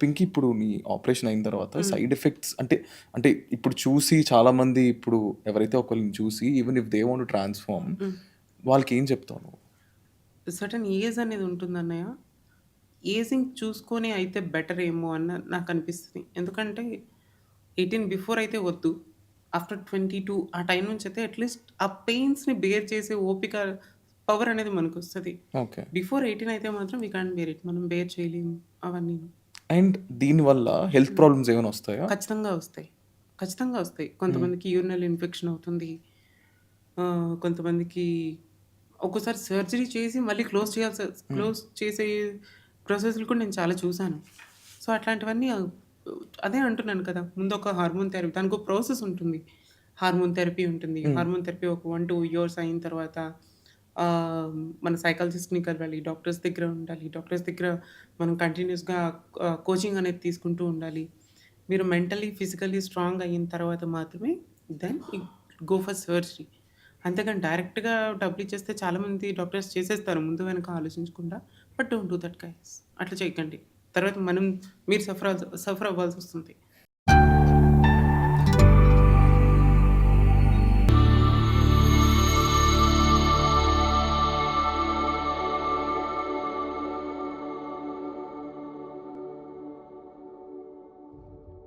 పింకీ ఇప్పుడు నీ ఆపరేషన్ అయిన తర్వాత సైడ్ ఎఫెక్ట్స్ అంటే అంటే ఇప్పుడు చూసి చాలా మంది ఇప్పుడు ఎవరైతే ఒకరిని చూసి even if they want transform వాళ్ళకి ఏం చెప్తావు నువ్వు? సర్టెన్ ఏజ్ అనేది ఉంటుంది అన్నయ్య ఏజింగ్ చూసుకొని అయితే బెటర్ ఏమో అన్న నాకు అనిపిస్తుంది. ఎందుకంటే ఎయిటీన్ బిఫోర్ అయితే వద్దు. ఆఫ్టర్ ట్వంటీ టూ ఆ టైం నుంచి అయితే అట్లీస్ట్ ఆ పెయిన్స్ని బేర్ చేసే ఓపిక పవర్ అనేది మనకు వస్తుంది ఓకే బిఫోర్ ఎయిటీన్ అయితే మాత్రం వీ కాన్ బేర్ ఇట్ మనం బేర్ చేయలేము అవన్నీ అండ్ దీనివల్ల హెల్త్ ప్రాబ్లమ్స్ ఏమైనా వస్తాయా? ఖచ్చితంగా వస్తాయి. ఖచ్చితంగా వస్తాయి. కొంతమందికి యూరినల్ ఇన్ఫెక్షన్ అవుతుంది. ఆ, కొంతమందికి ఒక్కోసారి సర్జరీ చేసి మళ్ళీ క్లోజ్ చేయాల్సి క్లోజ్ చేసే ప్రాసెస్లు కూడా నేను చాలా చూశాను. సో అట్లాంటివన్నీ ఆ, అదే అంటున్నాను కదా ముందు ఒక హార్మోన్ థెరపీ దానికి ఒక ప్రాసెస్ ఉంటుంది. హార్మోన్ థెరపీ ఉంటుంది. హార్మోన్ థెరపీ ఒక వన్ టూ ఇయర్స్ అయిన తర్వాత ఆ, మన సైకాలజిస్ట్ని కలవాలి డాక్టర్స్ దగ్గర ఉండాలి డాక్టర్స్ దగ్గర మనం కంటిన్యూస్గా కోచింగ్ అనేది తీసుకుంటూ ఉండాలి. మీరు మెంటలీ ఫిజికల్లీ స్ట్రాంగ్ అయిన తర్వాత మాత్రమే దెన్ గో ఫర్ సర్జరీ అంతేగాని డైరెక్ట్గా డబ్బులు ఇచ్చేస్తే చాలామంది డాక్టర్స్ చేసేస్తారు ముందు వెనక ఆలోచించకుండా but don't do that guys అట్లా చేయకండి. తర్వాత మనం మీరు సఫర్ సఫర్ అవ్వాల్సి వస్తుంది.